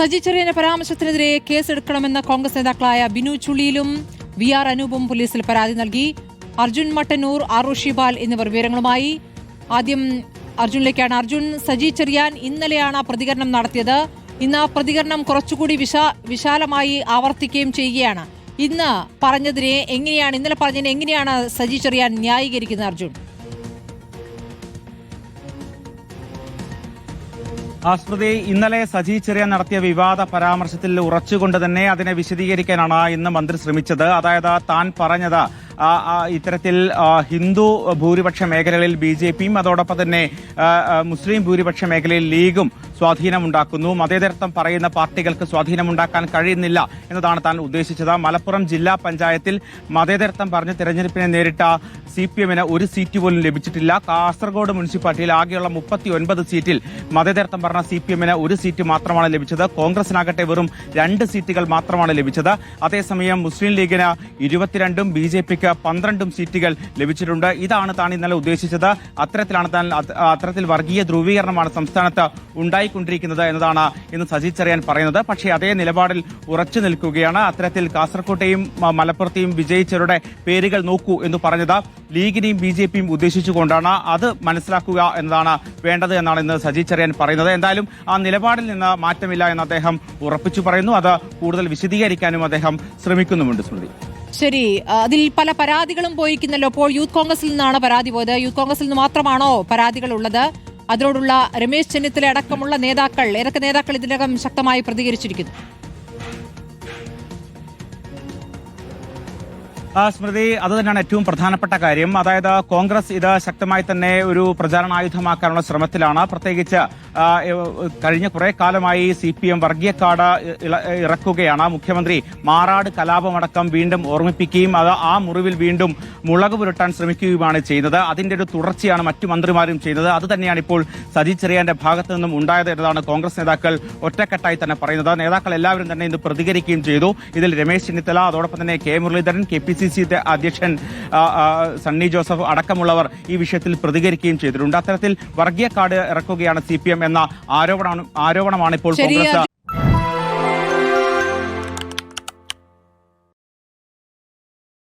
സജി ചെറിയന്റെ പരാമർശത്തിനെതിരെ കേസെടുക്കണമെന്ന കോൺഗ്രസ് നേതാക്കളായ ബിനു ചുള്ളിയിലും വി ആർ അനൂപും പോലീസിൽ പരാതി നൽകി. അർജുൻ മട്ടന്നൂർ ആറുഷി ബാൽ എന്നിവർ വിവരങ്ങളുമായി. ആദ്യം അർജുനിലേക്കാണ് അർജുൻ. സജി ചെറിയാൻ ഇന്നലെയാണ് പ്രതികരണം നടത്തിയത്. ഇന്ന് ആ പ്രതികരണം കുറച്ചുകൂടി വിശാ വിശാലമായി ആവർത്തിക്കുകയും ചെയ്യുകയാണ്. ഇന്ന് പറഞ്ഞതിനെ എങ്ങനെയാണ് ഇന്നലെ പറഞ്ഞതിനെ എങ്ങനെയാണ് സജി ചെറിയാൻ ന്യായീകരിക്കുന്നത് അർജുൻ? സ്മൃതി ഇന്നലെ സജി ചെറിയ നടത്തിയ വിവാദ പരാമർശത്തിൽ ഉറച്ചുകൊണ്ട് തന്നെ അതിനെ വിശദീകരിക്കാനാണ് ഇന്ന് മന്ത്രി ശ്രമിച്ചത്. അതായത് താൻ പറഞ്ഞത് ഇത്തരത്തിൽ ഹിന്ദു ഭൂരിപക്ഷ മേഖലകളിൽ ബി ജെ പിയും അതോടൊപ്പം തന്നെ മുസ്ലിം ഭൂരിപക്ഷ മേഖലയിൽ ലീഗും സ്വാധീനമുണ്ടാക്കുന്നു. മതേതരത്വം പറയുന്ന പാർട്ടികൾക്ക് സ്വാധീനമുണ്ടാക്കാൻ കഴിയുന്നില്ല എന്നതാണ് താൻ ഉദ്ദേശിച്ചത്. മലപ്പുറം ജില്ലാ പഞ്ചായത്തിൽ മതേതരത്വം പറഞ്ഞ് തെരഞ്ഞെടുപ്പിനെ നേരിട്ട സി പി എമ്മിന് ഒരു സീറ്റ് പോലും ലഭിച്ചിട്ടില്ല. കാസർഗോഡ് മുനിസിപ്പാലിറ്റിയിൽ ആകെയുള്ള മുപ്പത്തി ഒൻപത് സീറ്റിൽ മതേതരത്വം പറഞ്ഞ സി പി എമ്മിന് ഒരു സീറ്റ് മാത്രമാണ് ലഭിച്ചത്. കോൺഗ്രസിനാകട്ടെ വെറും രണ്ട് സീറ്റുകൾ മാത്രമാണ് ലഭിച്ചത്. അതേസമയം മുസ്ലിം ലീഗിന് ഇരുപത്തിരണ്ടും ബി ജെ പിക്ക് പന്ത്രണ്ടും സീറ്റുകൾ ലഭിച്ചിട്ടുണ്ട്. ഇതാണ് താൻ ഇന്നലെ ഉദ്ദേശിച്ചത്. അത്തരത്തിലാണ് താൻ അത്- അത്തരത്തിൽ വർഗീയ ധ്രുവീകരണമാണ് സംസ്ഥാനത്ത് ഉണ്ടായിക്കൊണ്ടിരിക്കുന്നത് എന്നതാണ് ഇന്ന് സജി ചെറിയാൻ പറയുന്നത്. പക്ഷേ അതേ നിലപാടിൽ ഉറച്ചു നിൽക്കുകയാണ്. അത്തരത്തിൽ കാസർകോട്ടെയും മലപ്പുറത്തെയും വിജയിച്ചവരുടെ പേരുകൾ നോക്കൂ എന്ന് പറഞ്ഞത് ലീഗിനെയും ബി ജെ പിയും ഉദ്ദേശിച്ചുകൊണ്ടാണ്. അത് മനസ്സിലാക്കുക എന്നതാണ് വേണ്ടത് എന്നാണ് ഇന്ന് സജി ചെറിയാൻ പറയുന്നത്. എന്തായാലും ആ നിലപാടിൽ നിന്ന് മാറ്റമില്ല എന്ന് അദ്ദേഹം ഉറപ്പിച്ചു പറയുന്നു. അത് കൂടുതൽ വിശദീകരിക്കാനും അദ്ദേഹം ശ്രമിക്കുന്നുമുണ്ട് സ്മൃതി. ശരി അതിൽ പല പരാതികളും പോയിരിക്കുന്നല്ലോ. അപ്പോൾ യൂത്ത് കോൺഗ്രസിൽ നിന്നാണ് പരാതി പോയത്. യൂത്ത് കോൺഗ്രസിൽ നിന്ന് മാത്രമാണോ പരാതികൾ ഉള്ളത് അതിനോടുള്ള രമേശ് ചെന്നിത്തല അടക്കമുള്ള നേതാക്കൾ ഏതൊക്കെ നേതാക്കൾ ഇതിനകം ശക്തമായി പ്രതികരിച്ചിരിക്കുന്നു? സ്മൃതി അത് തന്നെയാണ് ഏറ്റവും പ്രധാനപ്പെട്ട കാര്യം. അതായത് കോൺഗ്രസ് ഇത് ശക്തമായി തന്നെ ഒരു പ്രചാരണായുധമാക്കാനുള്ള ശ്രമത്തിലാണ്. പ്രത്യേകിച്ച് കഴിഞ്ഞ കുറെ കാലമായി സി പി എം വർഗീയക്കാട് ഇറക്കുകയാണ്. മുഖ്യമന്ത്രി മാറാട് കലാപമടക്കം വീണ്ടും ഓർമ്മിപ്പിക്കുകയും അത് ആ മുറിവിൽ വീണ്ടും മുളക് പുരട്ടാൻ ശ്രമിക്കുകയുമാണ് ചെയ്യുന്നത് അതിന്റെ ഒരു തുടർച്ചയാണ് മറ്റു മന്ത്രിമാരും ചെയ്യുന്നത് അത് തന്നെയാണ് ഇപ്പോൾ സജി ചെറിയാന്റെ ഭാഗത്തു നിന്നും ഉണ്ടായത് എന്നതാണ് കോൺഗ്രസ് നേതാക്കൾ ഒറ്റക്കെട്ടായി തന്നെ പറയുന്നത്. നേതാക്കൾ എല്ലാവരും തന്നെ ഇന്ന് പ്രതികരിക്കുകയും ചെയ്തു. ഇതിൽ രമേശ് ചെന്നിത്തല അതോടൊപ്പം തന്നെ K Muraleedharan K P C C അധ്യക്ഷൻ സണ്ണി ജോസഫ് അടക്കമുള്ളവർ ഈ വിഷയത്തിൽ പ്രതികരിക്കുകയും ചെയ്തിട്ടുണ്ട്. അത്തരത്തിൽ വർഗീയ കാർഡ് ഇറക്കുകയാണ് സി പി എം എന്ന ആരോപണമാണ് ഇപ്പോൾ കോൺഗ്രസ്